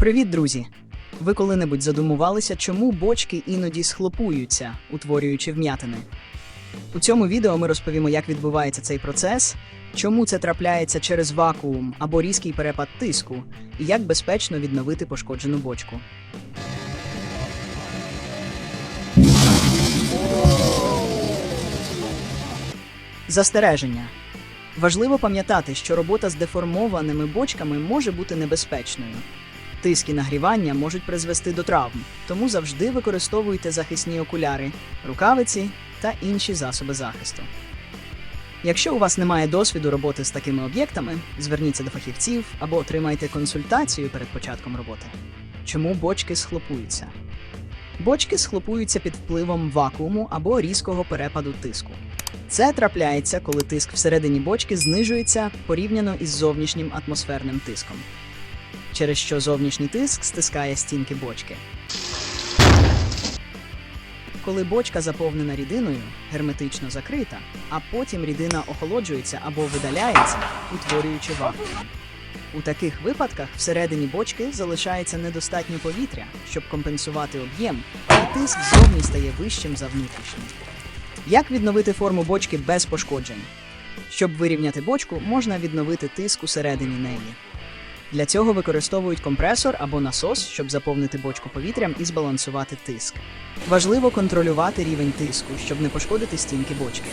Привіт, друзі! Ви коли-небудь задумувалися, чому бочки іноді схлопуються, утворюючи вм'ятини? У цьому відео ми розповімо, як відбувається цей процес, чому це трапляється через вакуум або різкий перепад тиску, і як безпечно відновити пошкоджену бочку. Застереження. Важливо пам'ятати, що робота з деформованими бочками може бути небезпечною. Тиск і нагрівання можуть призвести до травм, тому завжди використовуйте захисні окуляри, рукавиці та інші засоби захисту. Якщо у вас немає досвіду роботи з такими об'єктами, зверніться до фахівців або отримайте консультацію перед початком роботи. Чому бочки схлопуються? Бочки схлопуються під впливом вакууму або різкого перепаду тиску. Це трапляється, коли тиск всередині бочки знижується порівняно із зовнішнім атмосферним тиском, через що зовнішній тиск стискає стінки бочки. Коли бочка заповнена рідиною, герметично закрита, а потім рідина охолоджується або видаляється, утворюючи вакуум. У таких випадках всередині бочки залишається недостатньо повітря, щоб компенсувати об'єм, і тиск ззовні стає вищим за внутрішній. Як відновити форму бочки без пошкоджень? Щоб вирівняти бочку, можна відновити тиск усередині неї. Для цього використовують компресор або насос, щоб заповнити бочку повітрям і збалансувати тиск. Важливо контролювати рівень тиску, щоб не пошкодити стінки бочки.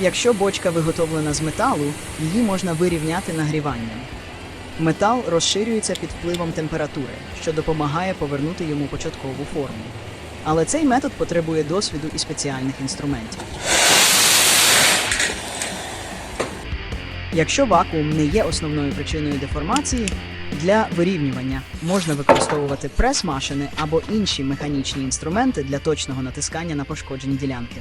Якщо бочка виготовлена з металу, її можна вирівняти нагріванням. Метал розширюється під впливом температури, що допомагає повернути йому початкову форму. Але цей метод потребує досвіду і спеціальних інструментів. Якщо вакуум не є основною причиною деформації, для вирівнювання можна використовувати прес-машини або інші механічні інструменти для точного натискання на пошкоджені ділянки.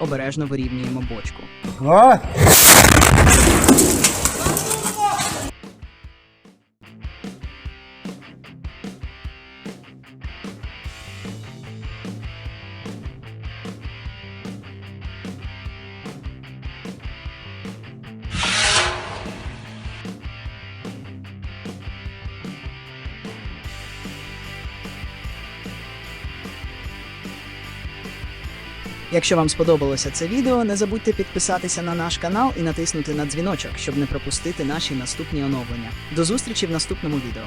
Обережно вирівнюємо бочку. Якщо вам сподобалося це відео, не забудьте підписатися на наш канал і натиснути на дзвіночок, щоб не пропустити наші наступні оновлення. До зустрічі в наступному відео.